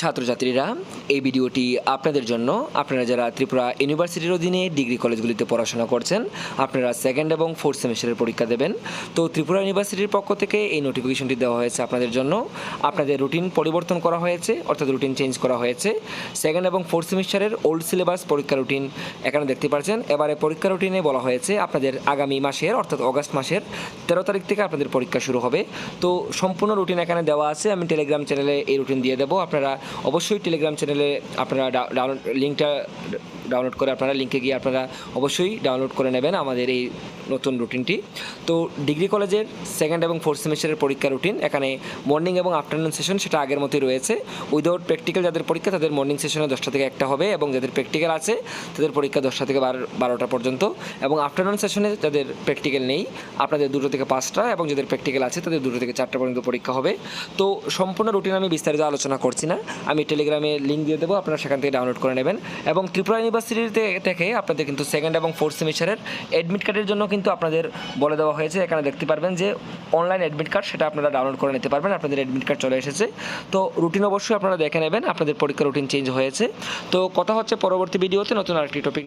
ছাত্রছাত্রীরা, এই ভিডিওটি আপনাদের জন্য। আপনারা যারা ত্রিপুরা ইউনিভার্সিটির অধীনে ডিগ্রি কলেজগুলিতে পড়াশোনা করছেন, আপনারা সেকেন্ড এবং ফোর্থ সেমিস্টারের পরীক্ষা দেবেন। তো ত্রিপুরা ইউনিভার্সিটির পক্ষ থেকে এই নোটিফিকেশনটি দেওয়া হয়েছে আপনাদের জন্য। আপনাদের রুটিন পরিবর্তন করা হয়েছে, অর্থাৎ রুটিন চেঞ্জ করা হয়েছে। সেকেন্ড এবং ফোর্থ সেমিস্টারের ওল্ড সিলেবাস পরীক্ষা রুটিন এখানে দেখতে পাচ্ছেন। এবারে পরীক্ষা রুটিনে বলা হয়েছে আপনাদের আগামী মাসের, অর্থাৎ অগাস্ট মাসের তেরো তারিখ থেকে আপনাদের পরীক্ষা শুরু হবে। তো সম্পূর্ণ রুটিন এখানে দেওয়া আছে। আমি টেলিগ্রাম চ্যানেলে এই রুটিন দিয়ে দেবো। আপনারা অবশ্যই টেলিগ্রাম চ্যানেলে আপনারা ডাউনলোড লিঙ্কটা ডাউনলোড করে আপনারা লিঙ্কে গিয়ে আপনারা অবশ্যই ডাউনলোড করে নেবেন আমাদের এই নতুন রুটিনটি তো ডিগ্রি কলেজের সেকেন্ড এবং ফোর্থ সেমিস্টারের পরীক্ষা রুটিন এখানে মর্নিং এবং আফটারনুন সেশন সেটা আগের মতোই রয়েছে। উইদাউট প্র্যাকটিক্যাল যাদের পরীক্ষা, তাদের মর্নিং সেশনে দশটা থেকে একটা হবে এবং যাদের প্র্যাকটিক্যাল আছে, তাদের পরীক্ষা দশটা থেকে বারো, বারোটা পর্যন্ত। এবং আফটারনুন সেশনে যাদের প্র্যাকটিক্যাল নেই, আপনাদের দুটো থেকে পাঁচটা এবং যাদের প্র্যাকটিক্যাল আছে, তাদের দুটো থেকে চারটা পর্যন্ত পরীক্ষা হবে। তো সম্পূর্ণ রুটিন আমি বিস্তারিত আলোচনা করছি না। আমি টেলিগ্রামে লিঙ্ক দিয়ে দেবো, আপনারা সেখান থেকে ডাউনলোড করে নেবেন। এবং ত্রিপুরা ইউনিভার্সিটিতে থেকে আপনাদের কিন্তু সেকেন্ড এবং ফোর্থ সেমিস্টারের অ্যাডমিট কার্ডের জন্য কিন্তু আপনাদের বলে দেওয়া হয়েছে। এখানে দেখতে পারবেন যে অনলাইন অ্যাডমিট কার্ড সেটা আপনারা ডাউনলোড করে নিতে পারবেন। আপনাদের অ্যাডমিট কার্ড চলে এসেছে। তো রুটিন অবশ্যই আপনারা দেখে নেবেন। আপনাদের পরীক্ষা রুটিন চেঞ্জ হয়েছে। তো কথা হচ্ছে পরবর্তী ভিডিওতে নতুন আরেকটি টপিক